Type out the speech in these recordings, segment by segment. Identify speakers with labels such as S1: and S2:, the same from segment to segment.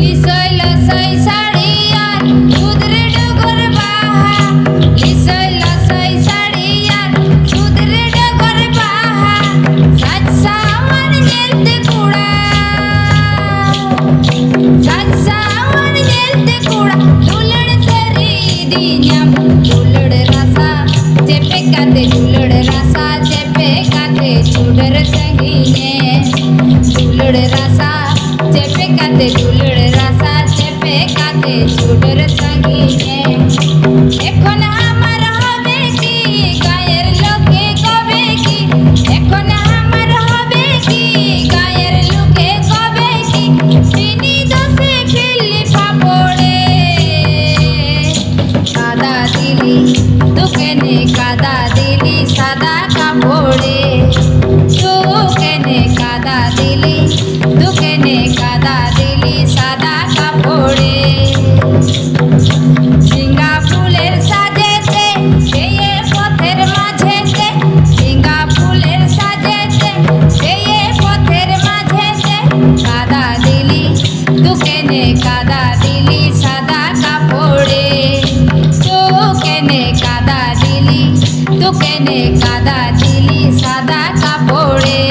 S1: লিসই লসই শাড়ি আর উদরে ডগর বাহা। লিসই লসই শাড়ি আর উদরে ডগর বাহা। সাজ সামান গেলতে কুড়া। সাজ সামান গেলতে কুড়া। দুলড় সরি দিনাম দুলড় রাসা। চেপে কাতে দুলড় রাসা, চেপে রাসা চেপে কাতে দুলड़ রাসা চেপে কাতে চুডর সঙ্গিনে এখন আমার হবে কি? লোকে কবে কি? এখন আমার হবে কি? লোকে কবে কি? চিনি দোষে ফেললি কাদা দিলি তোকেনে কাদা দিলি সাদা কাপড়ে। তোকেনে কাদা দিলি সাদা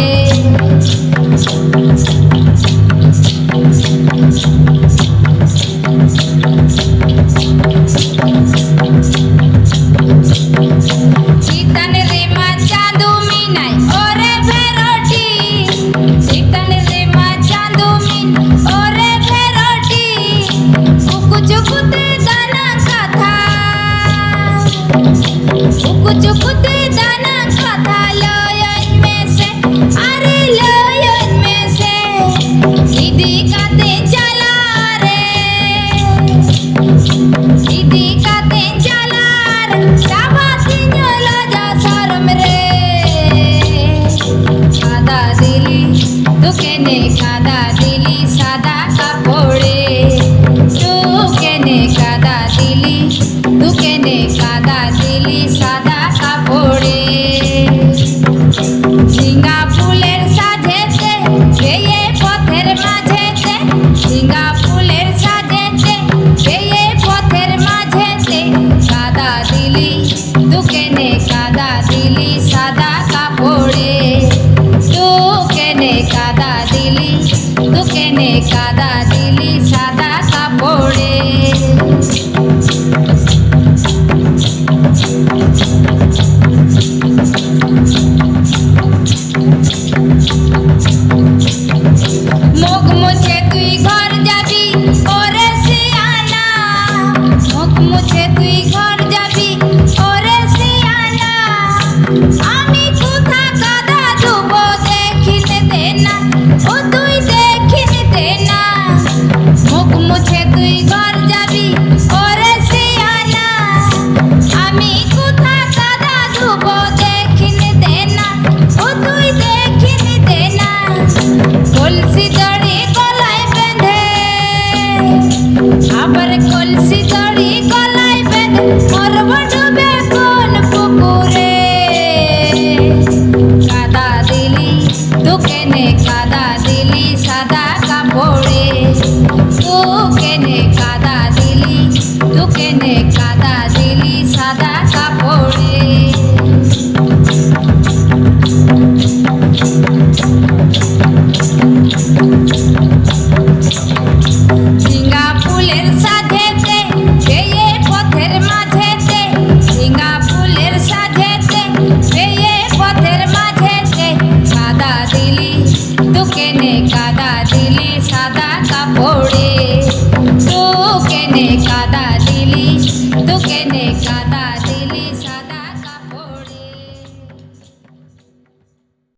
S1: কাদা দিলি সাদা কাপড়ে। দুকেনে কাদা দিলি দুকেনে কাদা দিলি সাদা আবার কলসি দড়ি গলায় বেঁধে মরব ডুবে কোন পুকুরে কাদা দিলি দুকেনে কাদা দিলি সাদা কাপড়ে দুকেনে কাদা cada